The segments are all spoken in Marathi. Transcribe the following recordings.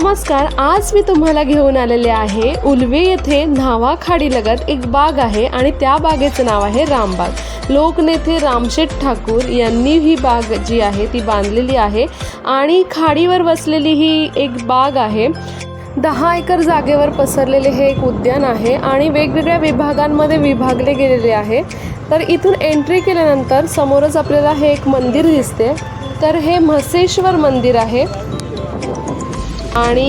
नमस्कार आज मी तुम्हाला घेऊन आलेले आहे उलवे येथे न्हावा खाडीलगत एक बाग आहे आणि त्या बागेचं नाव आहे रामबाग. लोकनेते रामशेठ ठाकूर यांनी ही बाग जी आहे ती बांधलेली आहे आणि खाडीवर बसलेली ही एक बाग आहे. दहा एकर जागेवर पसरलेले हे एक उद्यान आहे आणि वेगवेगळ्या विभागांमध्ये विभागले गेलेले आहे. तर इथून एंट्री केल्यानंतर समोरच आपल्याला हे एक मंदिर दिसते. तर हे म्हसेश्वर मंदिर आहे. आणि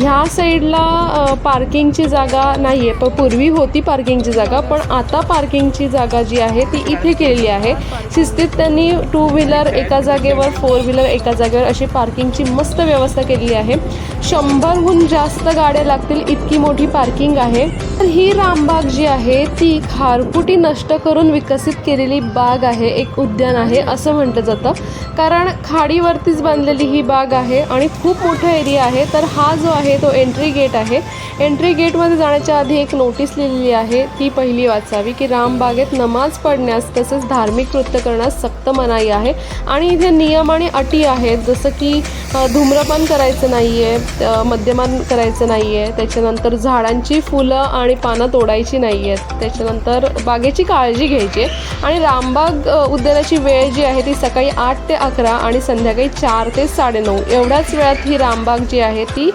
ह्या साईडला पार्किंगची जागा नाही आहे पण पूर्वी होती पार्किंगची जागा पण आता पार्किंगची जागा जी आहे ती इथे केलेली आहे. शिस्तीत त्यांनी टू व्हीलर एका जागेवर फोर व्हीलर एका जागेवर अशी पार्किंगची मस्त व्यवस्था केलेली आहे. शंभरहून जास्त गाड्या लागतील इतकी मोठी पार्किंग आहे. तर ही रामबाग जी आहे ती खारफुटी नष्ट करून विकसित केलेली बाग आहे एक उद्यान आहे असं म्हटलं जातं. कारण खाडीवरतीच बांधलेली ही बाग आहे आणि खूप मोठा एरिया आहे. तर हा जो आहे तो एंट्री गेट आहे. एंट्री गेटमध्ये जाण्याच्या आधी एक नोटीस लिहिलेली आहे. ती पहिली वाचावी की रामबागेत नमाज पडण्यास तसेच धार्मिक कृत्य करण्यास सक्त मनाई आहे. आणि इथे नियम आणि अटी आहेत. जसं की धूम्रपान करायचं नाही आहे मद्यमान करायचं नाही आहे त्याच्यानंतर झाडांची फुलं आणि पानं तोडायची नाही आहेत त्याच्यानंतर बागेची काळजी घ्यायची आणि रामबाग उद्यानाची वेळ जी आहे ती सकाळी आठ ते अकरा आणि संध्याकाळी चार ते साडेनऊ. एवढ्याच वेळात ही रामबाग जी आहे ती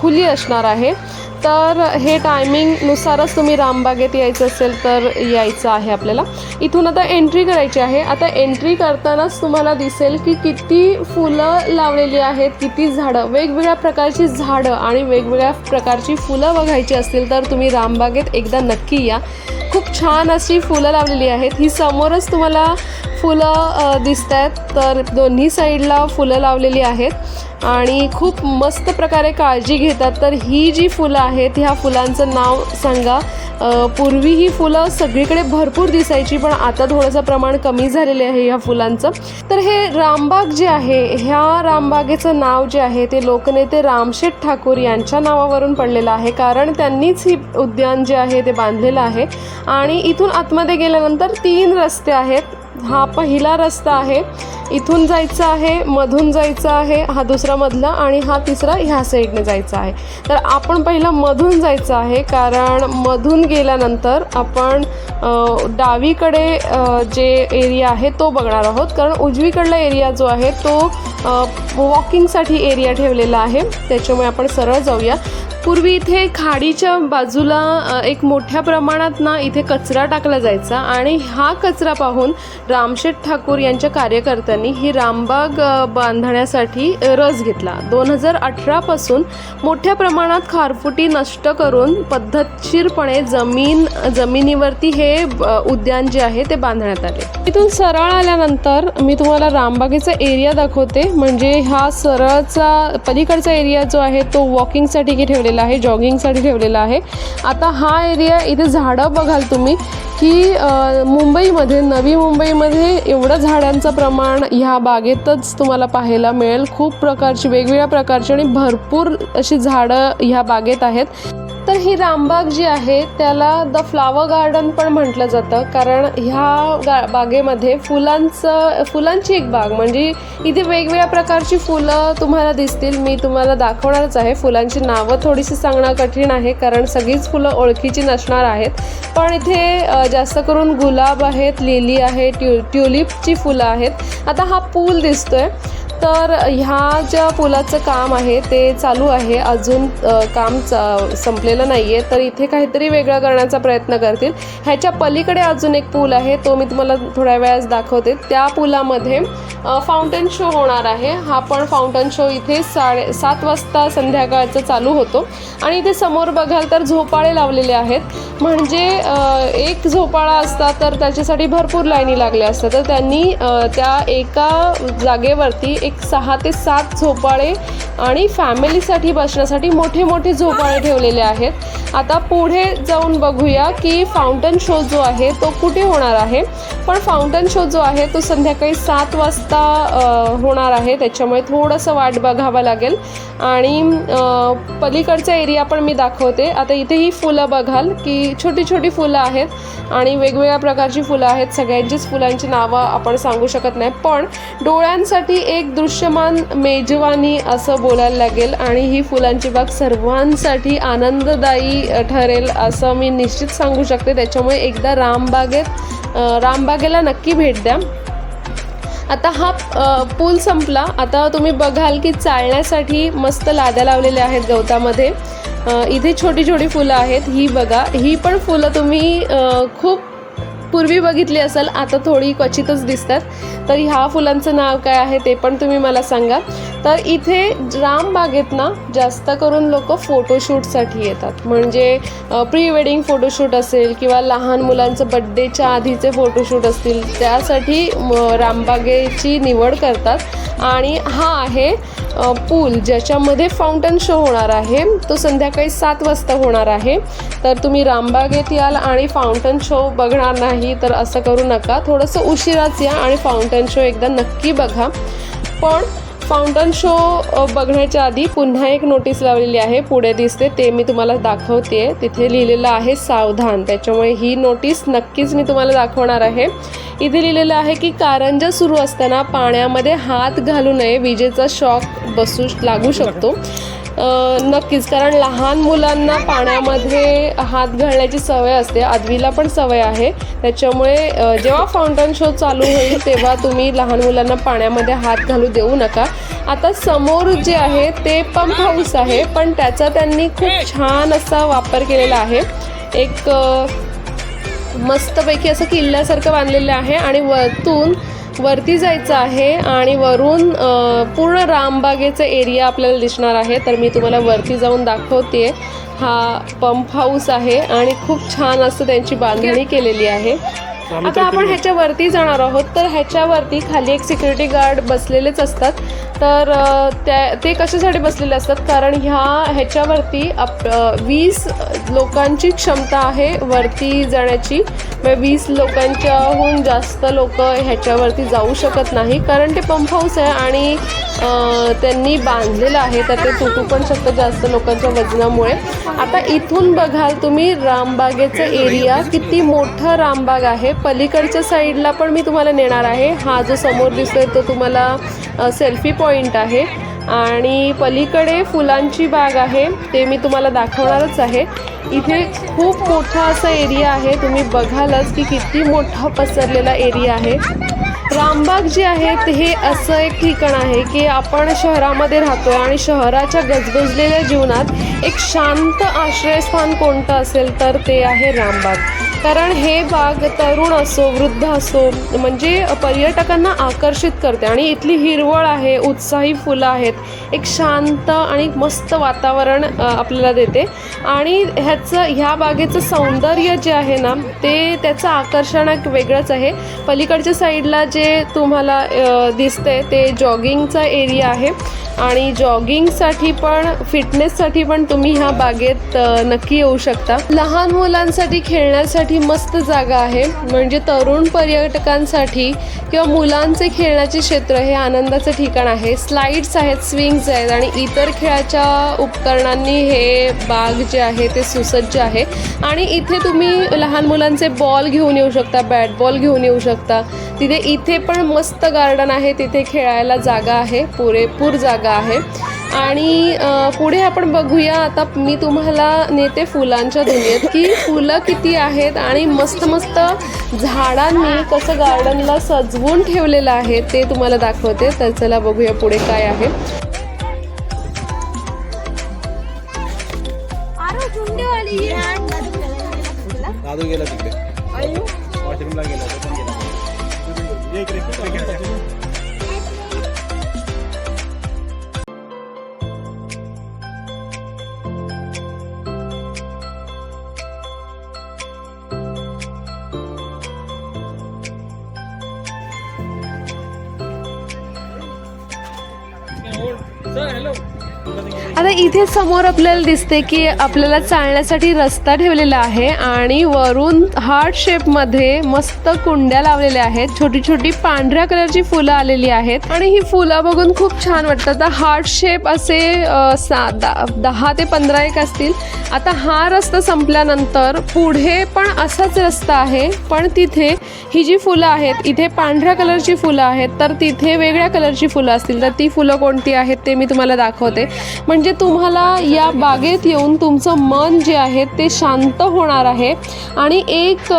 खुली असणार आहे. तर हे टायमिंगनुसारच तुम्ही रामबागेत यायचं असेल तर यायचं आहे आपल्याला. इथून आता एंट्री करायची आहे. आता एंट्री करतानाच तुम्हाला दिसेल की किती फुलं लावलेली आहेत किती झाडं. वेगवेगळ्या प्रकारची झाडं आणि वेगवेगळ्या प्रकारची फुलं बघायची असतील तर तुम्ही रामबागेत एकदा नक्की या. खूप छान अशी फुलं लावलेली आहेत. ही समोरच तुम्हाला फुलं दिसत आहेत तर दोन्ही साईडला फुलं लावलेली आहेत. आणि खूप मस्त प्रकारे काळजी घेतात. तर ही जी फुलं आहेत ह्या फुलांचं नाव सांगा. पूर्वी ही फुलं सगळीकडे भरपूर दिसायची पण आता थोडंसं प्रमाण कमी झालेले आहे ह्या फुलांचं. तर हे रामबाग जे आहे ह्या रामबागेचं नाव जे आहे ते लोकनेते रामशेठ ठाकूर यांच्या नावावरून पडलेलं आहे. कारण त्यांनीच ही उद्यान जे आहे ते बांधलेलं आहे. आणि इथून आतमध्ये गेल्यानंतर तीन रस्ते आहेत. हा पहिला रस्ता आहे. इथून जायचं आहे मधून जायचं आहे हा दुसरा मधला आणि हा तिसरा ह्या साईडने जायचा आहे. तर आपण पहिलं मधून जायचं आहे कारण मधून गेल्यानंतर आपण डावीकडे जे एरिया आहे तो बघणार आहोत. कारण उजवीकडला एरिया जो आहे तो वॉकिंगसाठी एरिया ठेवलेला आहे. त्याच्यामुळे आपण सरळ जाऊया. पूर्वी इथे खाडीच्या बाजूला एक मोठ्या प्रमाणात ना इथे कचरा टाकला जायचा आणि हा कचरा पाहून रामशेठ ठाकूर यांच्या कार्यकर्त्यांनी ही रामबाग बांधण्यासाठी रस घेतला. दोन हजार अठरापासून मोठ्या प्रमाणात खारफुटी नष्ट करून पद्धतशीरपणे जमीन जमिनीवरती हे उद्यान जे आहे ते बांधण्यात आले. तिथून सरळ आल्यानंतर मी तुम्हाला रामबागेचा एरिया दाखवते. म्हणजे हा सरळचा पलीकडचा एरिया जो आहे तो वॉकिंगसाठी ठेवलेला ठेवलेला आहे जॉगिंगसाठी ठेवलेला आहे. आता हा एरिया इथे झाडं बघाल तुम्ही की मुंबईमध्ये नवी मुंबईमध्ये एवढं झाडांचं प्रमाण ह्या बागेतच तुम्हाला पाहायला मिळेल. खूप प्रकारची वेगवेगळ्या प्रकारची आणि भरपूर अशी झाडं ह्या बागेत आहेत. तर ही रामबाग जी आहे त्याला द फ्लावर गार्डन पण म्हटलं जातं. कारण ह्या गा बागेमध्ये फुलांचं फुलांची एक बाग म्हणजे इथे वेगवेगळ्या प्रकारची फुलं तुम्हाला दिसतील. मी तुम्हाला दाखवणारच आहे. फुलांची नावं थोडी थोडीशी सांगणं कठीण आहे कारण सगळीच फुलं ओळखीची नसणार आहेत. पण इथे जास्त करून गुलाब आहेत लिली आहे ट्यु ट्युलिपची फुलं आहेत. आता हा पूल दिसतोय. तर ह्या ज्या पुलाचं काम आहे ते चालू आहे. अजून काम च- संपलेलं नाही आहे तर इथे काहीतरी वेगळं करण्याचा प्रयत्न करतील. ह्याच्या पलीकडे अजून एक पूल आहे तो मी तुम्हाला थोड्या वेळास दाखवते. त्या पुलामध्ये फाउंटन शो होणार आहे. हा पण फाउंटन शो इथे साडे सात वाजता संध्याकाळचा चालू होतो. आणि इथे समोर बघाल तर झोपाळे लावलेले आहेत. म्हणजे एक झोपाळा असता तर त्याच्यासाठी भरपूर लाईनी लागल्या असतात. तर त्यांनी त्या एका जागेवरती एक सहा ते सात झोपाळे आणि फॅमिलीसाठी बसण्यासाठी मोठे मोठे झोपाळे ठेवलेले आहेत. आता पुढे जाऊन बघूया की फाउंटन शो जो आहे तो कुठे होणार आहे. पण फाउंटन शो जो आहे तो संध्याकाळी सात वाजता होणार आहे. त्याच्यामुळे थोडंसं वाट बघावं लागेल. आणि पलीकडचा एरिया पण मी दाखवते. आता इथे ही फुलं बघाल की छोटी छोटी फुलं आहेत आणि वेगवेगळ्या प्रकारची फुलं आहेत. सगळ्यांचीच फुलांची नावं आपण सांगू शकत नाही. पण डोळ्यांसाठी एक दृश्यमान मेजवानी असं बोलायला लागेल आणि ही फुलांची बाग सर्वांसाठी आनंददायी ठरेल असं मी निश्चित सांगू शकते. त्याच्यामुळे एकदा रामबागेत रामबागेला नक्की भेट द्या. आता हा पूल संपला. आता तुम्ही बघाल की चालण्यासाठी मस्त लाद्या लावलेल्या आहेत गवतामध्ये. इथे छोटी छोटी फुलं आहेत. ही बघा. ही पण फुलं तुम्ही खूप पूर्वी बघितली असेल आता थोडी क्वचितच दिसतात. तर ह्या फुलांचं नाव काय आहे ते पण तुम्ही मला सांगा. तर इथे रामबागेत ना जास्त करून लोक फोटोशूटसाठी येतात. म्हणजे प्री वेडिंग फोटोशूट असेल किंवा लहान मुलांचं बड्डेच्या आधीचे फोटोशूट असतील त्यासाठी रामबागेची निवड करतात. आणि हा आहे पूल ज्याच्यामध्ये फाउंटन शो होणार आहे तो संध्याकाळी सात वाजता होणार आहे. तर तुम्ही रामबागेत याल आणि फाउंटन शो बघणार नाही तर असं करू नका. थोडंसं उशिराच या आणि फाउंटन शो एकदा नक्की बघा. पण फाउंटन शो बघण्याच्या आधी पुन्हा एक नोटीस लावलेली आहे. पुढे दिसते ते मी तुम्हाला दाखवते. तिथे लिहिलेलं आहे सावधान. त्याच्यामुळे ही नोटीस नक्कीच मी तुम्हाला दाखवणार आहे. इथे लिहिलेलं आहे की कारंजा सुरू असताना पाण्यामध्ये हात घालू नये. विजेचा शॉक बसू लागू शकतो. नक्कीच कारण लहान मुलांना पाण्यामध्ये हात घालण्याची सवय असते. आदवीला पण सवय आहे. त्याच्यामुळे जेव्हा फाउंटन शो चालू होईल तेव्हा तुम्ही लहान मुलांना पाण्यामध्ये हात घालू देऊ नका. आता समोर जे आहे ते पंप हाऊस आहे पण त्याचा त्यांनी खूप छान असा वापर केलेला आहे. एक मस्तपैकी असं किल्ल्यासारखं बांधलेलं आहे आणि वरतून वरती जायचं आहे आणि वरून पूर्ण रामबागेचं एरिया आपल्याला दिसणार आहे. तर मी तुम्हाला वरती जाऊन दाखवते. हा पंप हाऊस आहे आणि खूप छान असं त्यांची बांधणी केलेली आहे. आता आपण ह्याच्यावरती जाणार आहोत. तर ह्याच्यावरती खाली एक सिक्युरिटी गार्ड बसलेलेच असतात. तर त्या ते कशासाठी बसलेले असतात? कारण ह्या ह्याच्यावरती आप वीस लोकांची क्षमता आहे वरती जाण्याची. म्हणजे वीस लोकांच्याहून जास्त लोक ह्याच्यावरती जाऊ शकत नाही. कारण ते पंप हाऊस आहे आणि त्यांनी बांधलेलं आहे. तर ते तुटू पण शकतं जास्त लोकांच्या वजनामुळे. आता इथून बघाल तुम्ही रामबागेचं एरिया किती मोठं रामबाग आहे. पलीकडच्या साईडला पण मी तुम्हाला नेणार आहे. हा जो समोर दिसतोय तो तुम्हाला सेल्फी पॉईंट आहे. आणि पलीकडे फुलांची बाग आहे. ते मी तुम्हाला दाखवणारच आहे. इथे खूप मोठा असा एरिया आहे. तुम्ही बघालच की किती मोठा पसरलेला एरिया आहे. रामबाग जे आहे ते हे असं एक ठिकाण आहे की आपण शहरामध्ये राहतो आणि शहराच्या गजबजलेल्या जीवनात एक शांत आश्रयस्थान कोणतं असेल तर ते आहे रामबाग. कारण हे बाग तरुण असो वृद्ध असो म्हणजे पर्यटकांना आकर्षित करते. आणि इथली हिरवळ आहे उत्साही फुलं आहेत एक शांत आणि मस्त वातावरण आपल्याला देते. आणि ह्याचं ह्या बागेचं सौंदर्य जे आहे ना ते त्याचं आकर्षण एक वेगळंच आहे. पलीकडच्या साईडला जे तुम्हाला दिसते ते जॉगिंगचा एरिया आहे. आणि जॉगिंगसाठी पण फिटनेससाठी पण तुम्ही ह्या बागेत नक्की येऊ शकता. लहान मुलांसाठी खेळण्यासाठी मस्त जागा आहे. म्हणजे तरुण पर्यटकांसाठी किंवा मुलांचे खेळण्याचे क्षेत्र हे आनंदाचं ठिकाण आहे. स्लाइड्स आहेत स्विंग्स आहेत आणि इतर खेळाच्या उपकरणांनी हे बाग जे आहे ते सुसज्ज आहे. आणि इथे तुम्ही लहान मुलांचे बॉल घेऊन येऊ शकता बॅट बॉल घेऊन येऊ शकता. तिथे इथे पण मस्त गार्डन आहे तिथे खेळायला जागा आहे पुरेपूर जागा आहे. आणि पुढे आपण बघूया आता मी तुम्हाला नेते फुलांच्या दुनियेत की फुलं किती आहेत आणि मस्त मस्त झाडांनी कसं गार्डनला सजवून ठेवलेलं आहे ते तुम्हाला दाखवते. तर चला बघूया पुढे काय आहे. दादू गेला तिकडे. आता इथे समोर आपल्याला दिसते की आपल्याला चालण्यासाठी रस्ता ठेवलेला आहे आणि वरून हार्ट शेपमध्ये मस्त कुंड्या लावलेल्या आहेत. छोटी छोटी पांढऱ्या कलरची फुलं आलेली आहेत आणि ही फुलं बघून खूप छान वाटतात तर हार्ट शेप असे सा दहा ते पंधरा एक असतील. आता हा रस्ता संपल्यानंतर पुढे पण असाच रस्ता आहे पण तिथे ही जी फुलं आहेत इथे पांढऱ्या कलरची फुलं आहेत तर तिथे वेगळ्या कलरची फुलं असतील. तर ती फुलं कोणती आहेत ते मी तुम्हाला दाखवते. म्हणजे तुम्हाला या बागेत येऊन तुमचं मन जे आहे ते शांत होणार आहे. आणि एक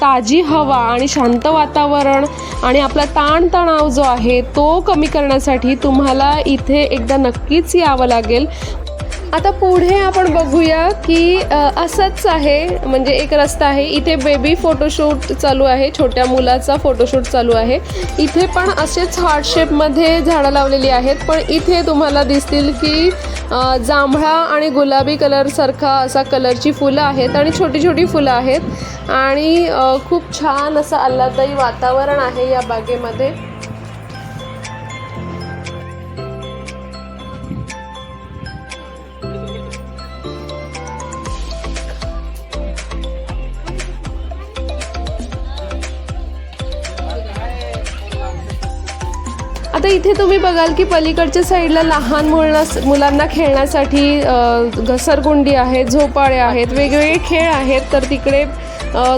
ताजी हवा आणि शांत वातावरण आणि आपला ताणतणाव जो आहे तो कमी करण्यासाठी तुम्हाला इथे एकदा नक्कीच यावं लागेल. आता पुढे आपण बघूया की असंच आहे म्हणजे एक रस्ता आहे. इथे बेबी फोटोशूट चालू आहे छोट्या मुलाचा फोटोशूट चालू आहे. इथे पण असेच हार्ट शेपमध्ये झाडं लावलेली आहेत पण इथे तुम्हाला दिसतील की जांभळा आणि गुलाबी कलरसारखा असा कलरची फुलं आहेत आणि छोटी छोटी फुलं आहेत. आणि खूप छान असं आल्हाददायी वातावरण आहे या बागेमध्ये. आता इथे तुम्ही बघाल की पलीकडच्या साईडला लहान मुलांना मुलांना खेळण्यासाठी घसरगुंडी आहेत झोपाळे आहेत वेगवेगळे खेळ आहेत तर तिकडे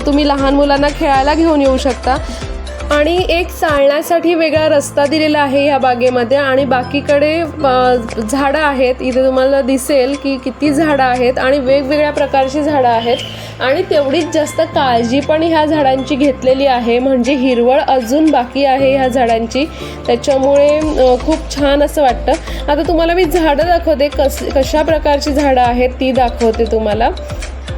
तुम्ही लहान मुलांना खेळायला घेऊन येऊ शकता. आणि एक चालण्यासाठी वेगळा रस्ता दिलेला आहे ह्या बागेमध्ये आणि बाकीकडे झाडं आहेत. इथे तुम्हाला दिसेल की किती झाडं आहेत आणि वेगवेगळ्या प्रकारची झाडं आहेत. आणि तेवढीच जास्त काळजी पण ह्या झाडांची घेतलेली आहे. म्हणजे हिरवळ अजून बाकी आहे ह्या झाडांची. त्याच्यामुळे खूप छान असं वाटतं. आता तुम्हाला मी झाडं दाखवते. कस कशा प्रकारची झाडं आहेत ती दाखवते तुम्हाला.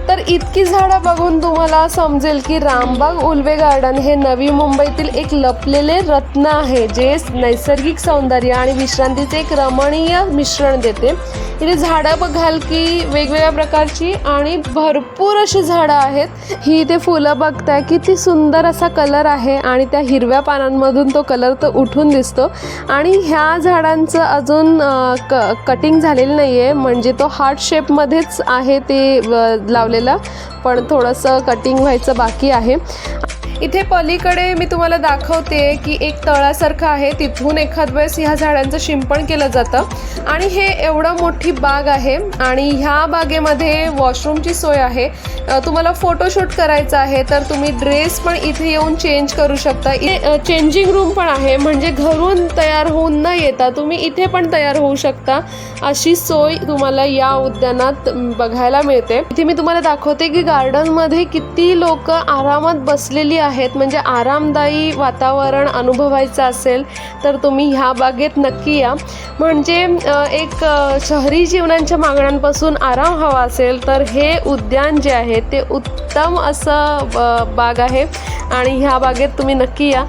तर इतकी झाडं बघून तुम्हाला समजेल की रामबाग उल्वे गार्डन हे नवी मुंबईतील एक लपलेले रत्न आहे जे नैसर्गिक सौंदर्य आणि विश्रांतीचे एक रमणीय मिश्रण देते. इथे झाडं बघाल की वेगवेगळ्या प्रकारची आणि भरपूर अशी झाडं आहेत. ही इथे फुलं बघताय किती सुंदर असा कलर आहे आणि त्या हिरव्या पानांमधून तो कलर तर उठून दिसतो. आणि ह्या झाडांचं अजून क कटिंग झालेलं नाही आहे म्हणजे तो हार्ट शेपमध्येच आहे ते लावलेलं. पण थोडंसं कटिंग व्हायचं बाकी आहे. इथे पलीकडे मी तुम्हाला दाखवते की एक तळासारखं आहे. तिथून एखाद वेळेस ह्या झाडांचं शिंपण केलं जातं. आणि हे एवढं मोठी बाग आहे. आणि ह्या बागेमध्ये वॉशरूमची सोय आहे. तुम्हाला फोटोशूट करायचं आहे तर तुम्ही ड्रेस पण इथे येऊन चेंज करू शकता. इथे चेंजिंग रूम पण आहे म्हणजे घरून तयार होऊन न येता तुम्ही इथे पण तयार होऊ शकता. अशी सोय तुम्हाला या उद्यानात बघायला मिळते. इथे मी तुम्हाला दाखवते की गार्डनमध्ये किती लोक आरामात बसलेली आहेत आहेत. म्हणजे आरामदायी वातावरण अनुभवायचं असेल तर तुम्ही ह्या बागेत नक्की या. म्हणजे एक शहरी जीवनांच्या मागण्यांपासून आराम हवा असेल तर हे उद्यान जे आहे ते उत्तम असं बाग आहे. आणि ह्या बागेत तुम्ही नक्की या.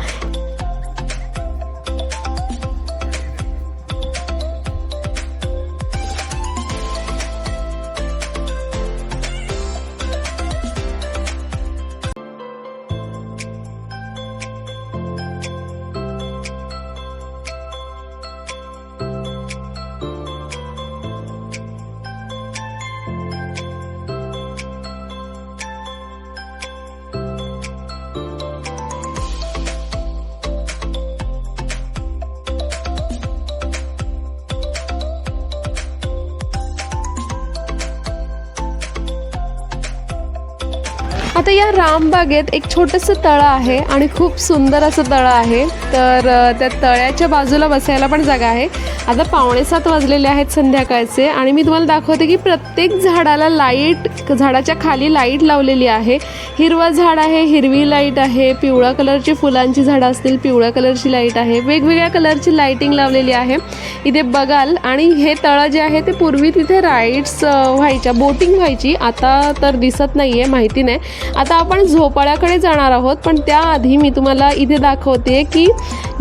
आता या रामबागेत एक छोटंसं तळं आहे आणि खूप सुंदर असं तळं आहे. तर त्या तळ्याच्या बाजूला बसायला पण जागा आहे. आता पावणे सात वाजलेले आहेत संध्याकाळचे आणि मी तुम्हाला दाखवते की प्रत्येक झाडाला लाइट झाडाच्या खाली लाइट लावलेली आहे. हिरवं झाड आहे हिरवी लाइट आहे पिवळ्या कलरची फुलांची झाडं असतील पिवळ्या कलरची लाइट आहे वेगवेगळ्या कलरची लाईटिंग लावलेली आहे. इथे बघाल आणि हे तळं जे आहे ते पूर्वी तिथे राईड्स व्हायच्या बोटिंग व्हायची आता तर दिसत नाही आहे माहिती नाही. आता आपण झोपाळ्याकडे जाणार आहोत पण त्याआधी मी तुम्हाला इथे दाखवते की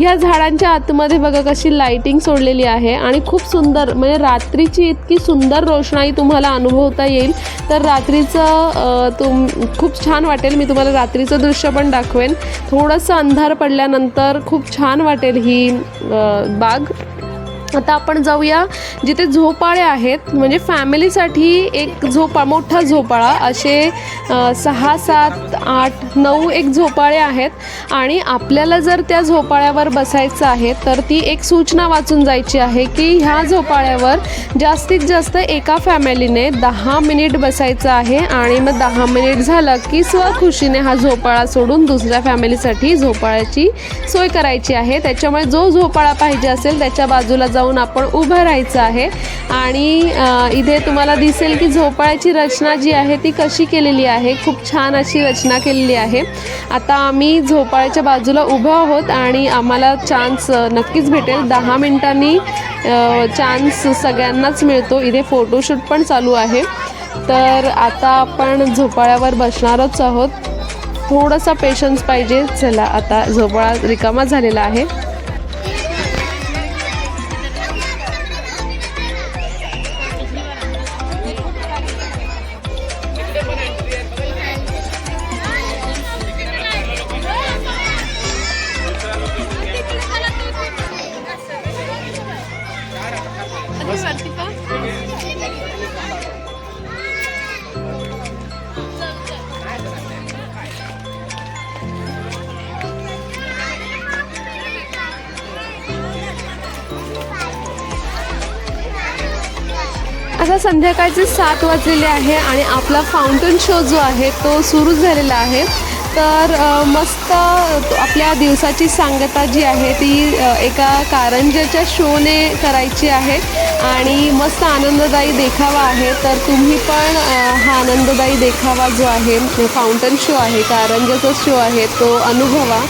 या झाडांच्या आतमध्ये बघा कशी लाईटिंग सोडलेली आहे आणि खूप सुंदर म्हणजे रात्रीची इतकी सुंदर रोषणाई तुम्हाला अनुभवता येईल. तर रात्रीचं तुम खूप छान वाटेल मी तुम्हाला रात्रीचं दृश्य पण दाखवेन. थोडंसं अंधार पडल्यानंतर खूप छान वाटेल ही बाग. आता आपण जाऊया जिथे झोपाळे आहेत. म्हणजे फॅमिलीसाठी एक झोपा मोठा झोपाळा. असे सहा सात आठ नऊ एक झोपाळे आहेत. आणि आपल्याला जर त्या झोपाळ्यावर बसायचं आहे तर ती एक सूचना वाचून जायची आहे की ह्या झोपाळ्यावर जास्तीत जास्त एका फॅमिलीने दहा मिनिट बसायचं आहे. आणि मग दहा मिनिट झालं की स्वखुशीने हा झोपाळा सोडून दुसऱ्या फॅमिलीसाठी झोपाळ्याची सोय करायची आहे. त्याच्यामुळे जो झोपाळा पाहिजे असेल त्याच्या बाजूला जाऊन आपण उभं राहायचं आहे. आणि इथे तुम्हाला दिसेल की झोपाळ्याची रचना जी आहे ती कशी केलेली आहे. खूप छान अशी रचना केलेली आहे. आता आम्ही झोपाळ्याच्या बाजूला उभं आहोत आणि आम्हाला चान्स नक्कीच भेटेल. दहा मिनिटांनी चान्स सगळ्यांनाच मिळतो. इथे फोटोशूट पण चालू आहे. तर आता आपण झोपाळ्यावर बसणारच आहोत. थोडासा पेशन्स पाहिजे. चला आता झोपाळा रिकामा झालेला आहे. आता संध्याकाळचे सात वाजलेले आहे आणि आपला फाउंटन शो जो आहे तो सुरू झालेला आहे. तर मस्त आपल्या दिवसाची सांगता जी आहे ती एका कारंजाच्या शोने करायची आहे आणि मस्त आनंददायी देखावा आहे. तर तुम्ही पण हा आनंददायी देखावा जो आहे फाउंटन शो आहे कारंजाचा शो आहे तो अनुभवा.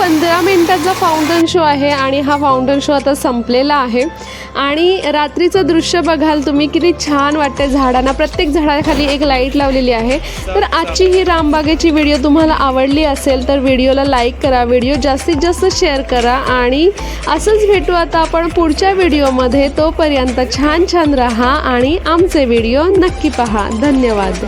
पंधरा मिनटाचा फाउंटन शो आहे आणि हा फाउंटन शो आता संपलेला आहे. आणि रात्रीचं दृश्य बघाल तुम्ही किती छान वाटते झाडांना. प्रत्येक झाडाखाली एक लाइट लावलेली आहे. तर आजची ही रामबागेची व्हिडिओ तुम्हाला आवडली असेल तर व्हिडिओला लाईक करा व्हिडिओ जास्तीत जास्त शेअर करा आणि असंच भेटू आता आपण पुढच्या व्हिडिओमध्ये तोपर्यंत छान छान राहा आणि आमचे व्हिडिओ नक्की पहा. धन्यवाद.